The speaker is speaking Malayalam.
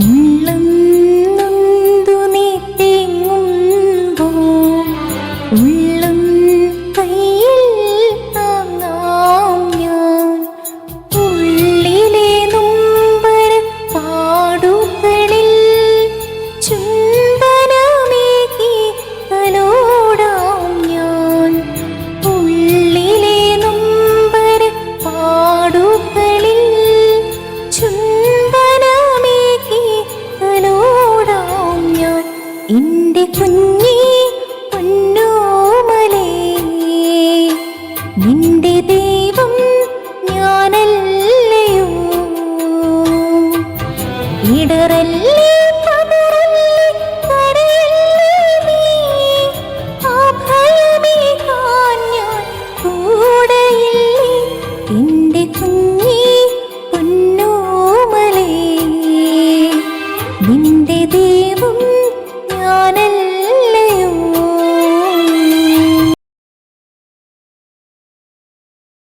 ഉള്ളം നൊന്തു നീ തേങ്ങുമ്പോൾ ഉള്ളം കയ്യിൽ താങ്ങാം ഞാൻ. ഉള്ളിലെ നൊമ്പര പാടുകളിൽ ചുംബനമേകി തലോടാം ഞാൻ. ഉള്ളിലെ നൊമ്പര പാടുകളിൽ എന്റെ കുഞ്ഞി പൊന്നോമലേ. നിന്റെ ദൈവം ഞാനല്ലയോ? ഇടറല്ലേ നിന്റെ ദൈവം